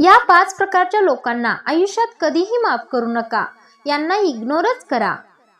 या पाच प्रकारच्या लोकांना आयुष्यात कधीही माफ करू नका. यांना इग्नोरच करा.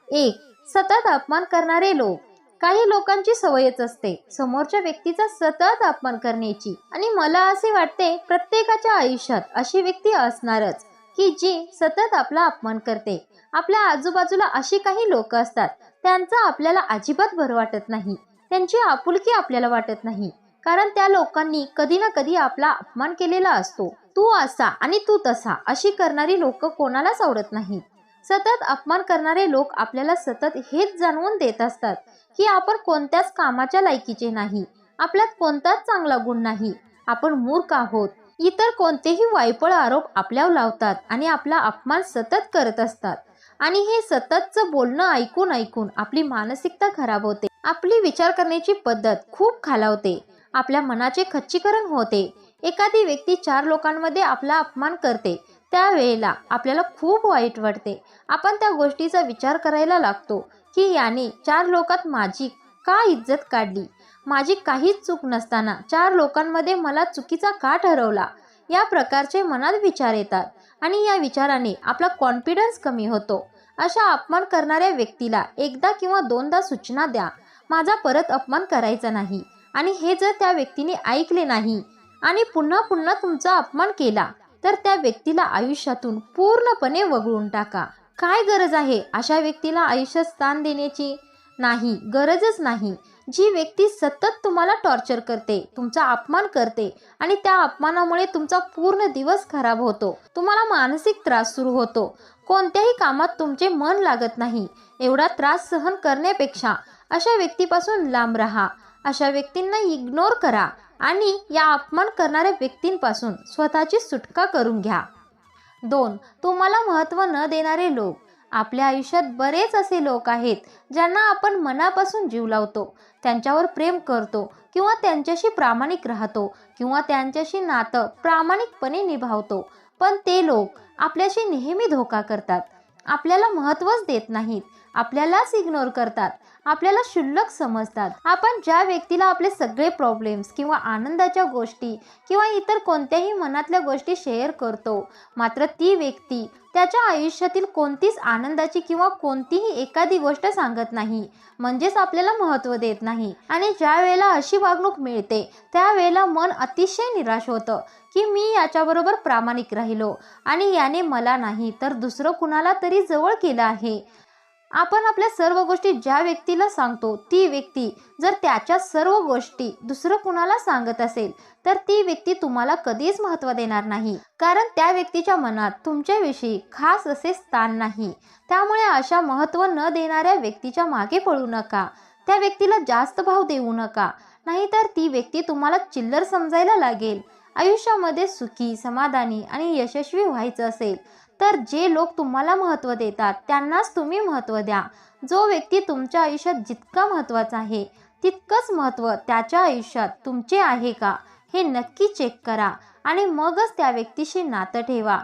एक सतत अपमान करणारे लोक. काही लोकांची सवयच असते. समोरच्या व्यक्तीचा सतत अपमान करण्याची. आणि मला असे वाटते प्रत्येकाच्या आयुष्यात अशी व्यक्ती असणारच की जी सतत आपला अपमान करते. आपल्या आजूबाजूला अशी काही लोक असतात त्यांचा आपल्याला अजिबात बरं वाटत नाही. त्यांची आपुलकी आपल्याला वाटत नाही. कारण त्या लोकांनी कधी ना कधी आपला अपमान केलेला असतो. तू असा आणि तू तसा अशी करणारी लोक कोणालाच आवडत नाही सतत अपमान करणारे लोक आपल्याला सतत हेच जाणवून देत असतात की आपण कोणत्याच कामाच्या लायकीचे नाही. आपल्यात कोणताच चांगला गुण नाही. आपण मूर्ख आहोत. इतर कोणतेही वायपळ आरोप आपल्यावर लावतात आणि आपला अपमान सतत करत असतात. आणि हे सततचं बोलणं ऐकून ऐकून आपली मानसिकता खराब होते. आपली विचार करण्याची पद्धत खूप खालावते. आपल्या मनाचे खच्चीकरण होते. एखादी व्यक्ती चार लोकांमध्ये आपला अपमान करते. त्यावेळेला आपल्याला खूप वाईट वाटते. आपण त्या गोष्टीचा विचार करायला लागतो की याने चार लोकात माझी का इज्जत काढली? माझी काहीच चूक नसताना चार लोकांमध्ये मला चुकीचा का ठरवला? या प्रकारचे मनात विचार येतात आणि या विचाराने आपला कॉन्फिडन्स कमी होतो. अशा अपमान करणाऱ्या व्यक्तीला एकदा किंवा दोनदा सूचना द्या. माझा परत अपमान करायचा नाही. आणि हे जर त्या व्यक्तीने ऐकले नाही आणि पुन्हा पुन्हा तुमचा अपमान केला तर त्या व्यक्तीला आयुष्यातून पूर्णपणे वगळून टाका. काय गरज आहे अशा व्यक्तीला आयुष्यात स्थान देण्याची? नाही गरजच नाही. जी व्यक्ती सतत तुम्हाला टॉर्चर करते तुमचा अपमान करते आणि त्या अपमानामुळे तुमचा पूर्ण दिवस खराब होतो. तुम्हाला मानसिक त्रास सुरू होतो. कोणत्याही कामात तुमचे मन लागत नाही. एवढा त्रास सहन करण्यापेक्षा अशा व्यक्तीपासून लांब राहा. अशा व्यक्तींना इग्नोर करा आणि या अपमान करणाऱ्या व्यक्तींपासून स्वतःची सुटका करून घ्या. दोन तुम्हाला महत्त्व न देणारे लोक. आपल्या आयुष्यात बरेच असे लोक आहेत ज्यांना आपण मनापासून जीव लावतो त्यांच्यावर प्रेम करतो किंवा त्यांच्याशी प्रामाणिक राहतो किंवा त्यांच्याशी नातं प्रामाणिकपणे निभावतो. पण ते लोक आपल्याशी नेहमी धोका करतात. आपल्याला महत्त्वच देत नाहीत. आपल्यालाच इग्नोर करतात. आपल्याला क्षुल्लक समजतात. आपण ज्या व्यक्तीला आपले सगळे प्रॉब्लेम्स किंवा आनंदाच्या गोष्टी किंवा इतर कोणत्याही मनातल्या गोष्टी शेअर करतो मात्र ती व्यक्ती त्याच्या आयुष्यातील कोणतीच आनंदाची किंवा कोणतीही एखादी गोष्ट सांगत नाही म्हणजेच आपल्याला महत्त्व देत नाही. आणि ज्या वेळेला अशी वागणूक मिळते त्यावेळेला मन अतिशय निराश होतं की मी याच्याबरोबर प्रामाणिक राहिलो आणि याने मला नाही तर दुसरं कुणाला तरी जवळ केलं आहे. आपण आपल्या सर्व गोष्टी ज्या व्यक्तीला सांगतो ती व्यक्ती जर त्याच्या सर्व गोष्टी दुसरं कुणाला सांगत असेल तर ती व्यक्ती तुम्हाला कधीच महत्त्व देणार नाही. कारण त्या व्यक्तीच्या मनात तुमच्याविषयी खास असे स्थान नाही. त्यामुळे अशा महत्त्व न देणाऱ्या व्यक्तीच्या मागे पळू नका. त्या व्यक्तीला जास्त भाव देऊ नका. नाहीतर ती व्यक्ती तुम्हाला चिल्लर समजायला लागेल. आयुष्यामध्ये सुखी समाधानी आणि यशस्वी व्हायचं असेल तर जे लोक तुम्हाला महत्त्व देतात त्यांनाच तुम्ही महत्त्व द्या. जो व्यक्ती तुमच्या आयुष्यात जितका महत्त्वाचा आहे तितकंच महत्त्व त्याच्या आयुष्यात तुमचे आहे का हे नक्की चेक करा आणि मगच त्या व्यक्तीशी नातं ठेवा.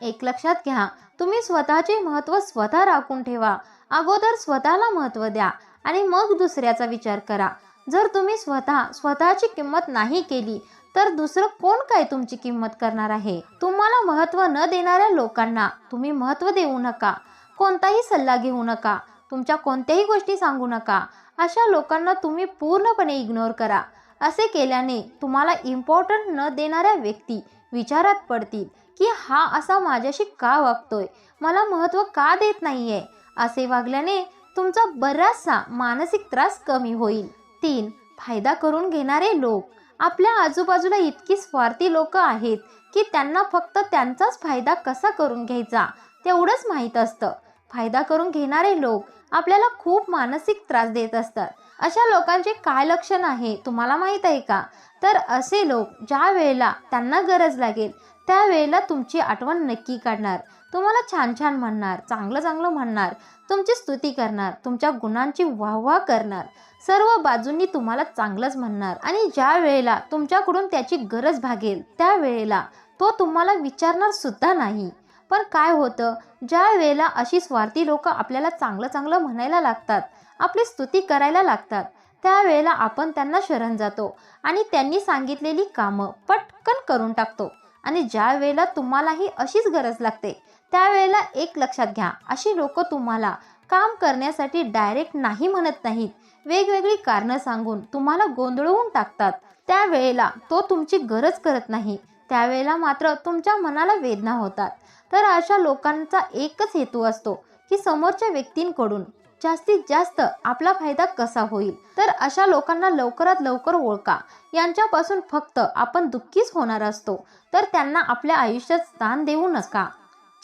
एक लक्षात घ्या तुम्ही स्वतःचे महत्त्व स्वतः राखून ठेवा. अगोदर स्वतःला महत्त्व द्या आणि मग दुसऱ्याचा विचार करा. जर तुम्ही स्वतः स्वतःची किंमत नाही केली तर दुसरं कोण काय तुमची किंमत करणार आहे? तुम्हाला महत्त्व न देणाऱ्या लोकांना तुम्ही महत्त्व देऊ नका. कोणताही सल्ला घेऊ नका. तुमच्या कोणत्याही गोष्टी सांगू नका. अशा लोकांना तुम्ही पूर्णपणे इग्नोर करा. असे केल्याने तुम्हाला इम्पॉर्टंट न देणाऱ्या व्यक्ती विचारात पडतील की हा असा माझ्याशी का वागतोय? मला महत्त्व का देत नाहीये? असे वागल्याने तुमचा बराचसा मानसिक त्रास कमी होईल. तीन फायदा करून घेणारे लोक. आपल्या आजूबाजूला इतकी स्वार्थी लोक आहेत की त्यांना फक्त त्यांचाच फायदा कसा करून घ्यायचा तेवढंच माहीत असतं. फायदा करून घेणारे लोक आपल्याला खूप मानसिक त्रास देत असतात. अशा लोकांचे काय लक्षण आहे तुम्हाला माहीत आहे का? तर असे लोक ज्या वेळेला त्यांना गरज लागेल त्यावेळेला तुमची आठवण नक्की काढणार. तुम्हाला छान छान म्हणणार चांगलं चांगलं म्हणणार तुमची स्तुती करणार तुमच्या गुणांची वाहवा करणार. सर्व बाजूंनी तुम्हाला चांगलंच म्हणणार आणि ज्या वेळेला तुमच्याकडून त्याची गरज भागेल त्या वेळेला तो तुम्हाला विचारणार सुद्धा नाही. पण काय होतं ज्या वेळेला अशी स्वार्थी लोक आपल्याला चांगलं चांगलं म्हणायला लागतात आपली स्तुती करायला लागतात त्यावेळेला आपण त्यांना शरण जातो आणि त्यांनी सांगितलेली कामं पटकन करून टाकतो. आणि ज्या वेळेला तुम्हालाही अशीच गरज लागते त्यावेळेला एक लक्षात घ्या. अशी लोक तुम्हाला काम करण्यासाठी डायरेक्ट नाही म्हणत नाहीत. वेगवेगळी कारणं सांगून तुम्हाला गोंधळवून टाकतात. त्यावेळेला तो तुमची गरज करत नाही. त्यावेळेला मात्र तुमच्या मनाला वेदना होतात. तर अशा लोकांचा एकच हेतू असतो की समोरच्या व्यक्तींकडून जास्तीत जास्त आपला फायदा कसा होईल? तर अशा लोकांना लवकरात लवकर ओळखा. यांच्यापासून फक्त आपण दुःखीच होणार असतो. तर त्यांना आपल्या आयुष्यात स्थान देऊ नका.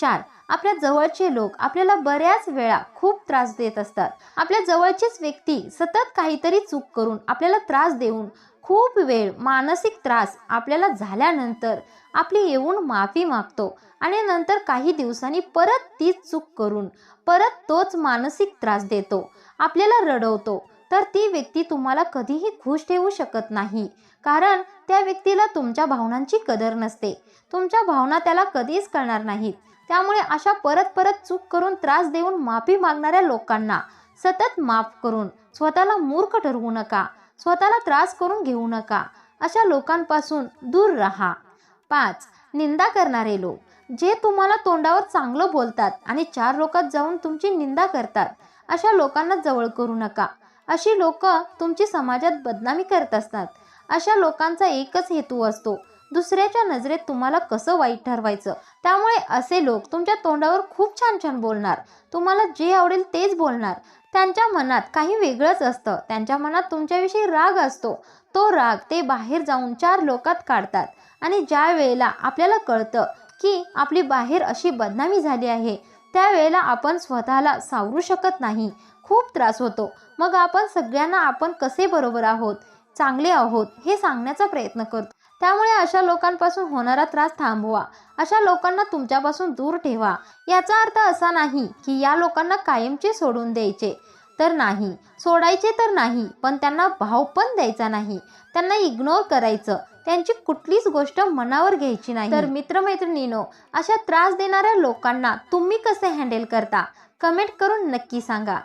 चार. आपल्या जवळचे लोक आपल्याला बऱ्याच वेळा खूप त्रास देत असतात. आपल्या जवळचीच व्यक्ती सतत काहीतरी चूक करून आपल्याला त्रास देऊन खूप वेळ मानसिक त्रास आपल्याला झाल्यानंतर आपली येऊन माफी मागतो आणि नंतर काही दिवसांनी परत तीच चूक करून परत तोच मानसिक त्रास देतो. आपल्याला रडवतो. तर ती व्यक्ती तुम्हाला कधीही खुश ठेवू शकत नाही. कारण त्या व्यक्तीला तुमच्या भावनांची कदर नसते. तुमच्या भावना त्याला कधीच कळणार नाहीत. त्यामुळे अशा परत परत चूक करून त्रास देऊन माफी मागणाऱ्या लोकांना सतत माफ करून स्वतःला मूर्ख ठरवू नका स्वतःला त्रास करून घेऊ नका अशा लोकांपासून दूर राहा. पाच निंदा करणारे लोक. जे तुम्हाला तोंडावर चांगलं बोलतात आणि चार लोकात जाऊन तुमची निंदा करतात अशा लोकांना जवळ करू नका. अशी लोक तुमची समाजात बदनामी करत असतात. अशा लोकांचा एकच हेतू असतो दुसऱ्याच्या नजरेत तुम्हाला कसं वाईट ठरवायचं? त्यामुळे असे लोक तुमच्या तोंडावर खूप छान छान बोलणार. तुम्हाला जे आवडेल तेच बोलणार. त्यांच्या मनात काही वेगळंच असतं. त्यांच्या मनात तुमच्याविषयी राग असतो. तो राग ते बाहेर जाऊन चार लोकात काढतात. आणि ज्या वेळेला आपल्याला कळतं की आपली बाहेर अशी बदनामी झाली आहे त्यावेळेला आपण स्वतःला सावरू शकत नाही. खूप त्रास होतो. मग आपण सगळ्यांना आपण कसे बरोबर आहोत चांगले आहोत हे सांगण्याचा प्रयत्न करतो. त्यामुळे अशा लोकांपासून होणारा त्रास थांबवा. अशा लोकांना तुमच्यापासून दूर ठेवा. याचा अर्थ असा नाही की या लोकांना कायमचे सोडून द्यायचे तर नाही. सोडायचे तर नाही पण त्यांना भाव पण द्यायचा नाही. त्यांना इग्नोर करायचं. त्यांची कुठलीच गोष्ट मनावर घ्यायची नाही. तर मित्रमैत्रिणीनो अशा त्रास देणाऱ्या लोकांना तुम्ही कसे हँडल करता? कमेंट करून नक्की सांगा.